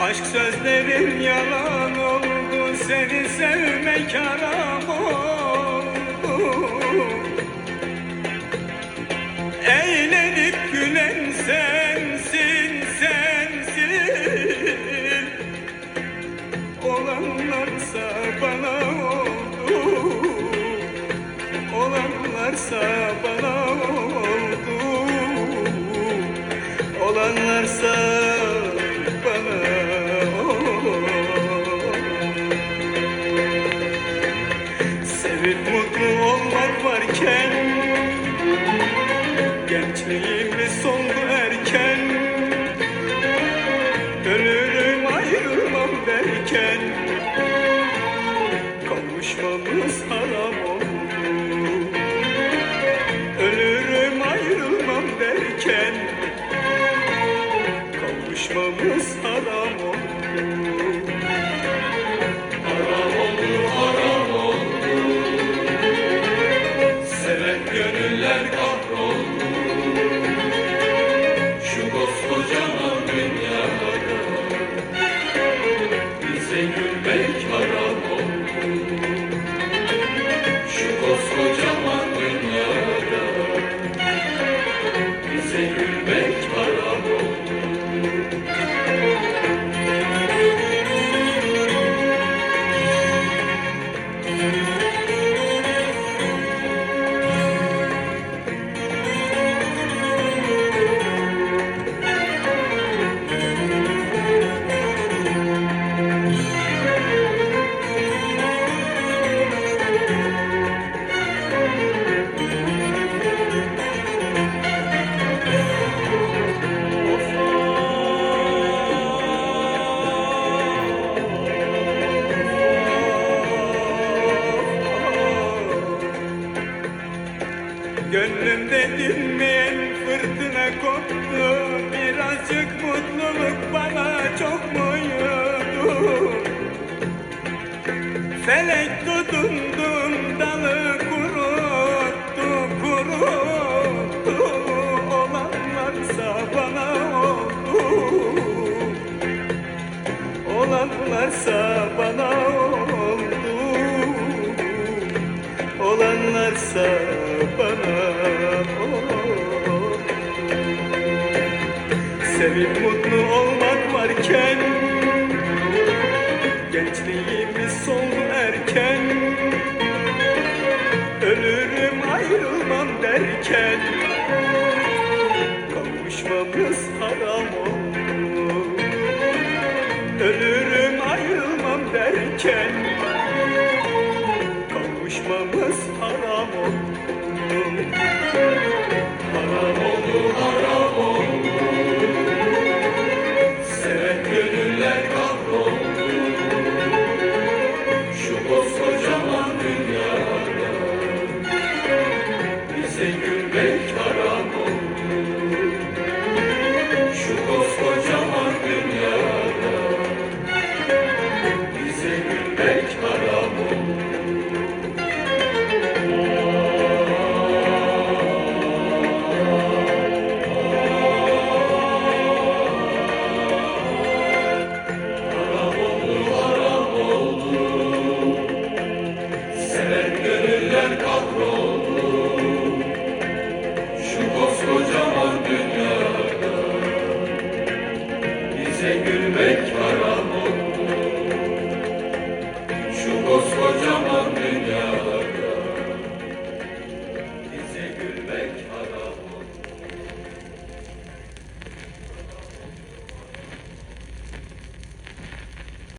Aşk sözlerin yalan oldu Seni sevmek haram oldu. Eğlenip gülen sensin sensin. Olanlarsa bana oldu Olanlarsa Gençliğimiz soldu erken Ölürüm ayrılmam derken Kavuşmamız haram oldu. Ölürüm ayrılmam derken Kavuşmamız haram oldu Gönlümde dinmeyen fırtına koptu. Birazcık mutluluk bana çok muydu? Felek tutundum dalı kuruttu kuruttu Sevip mutlu olmak varken Gençliğimiz soldu erken Ölürüm ayrılmam derken Kavuşmamız haram oldu. Ölürüm ayrılmam derken gülmek haram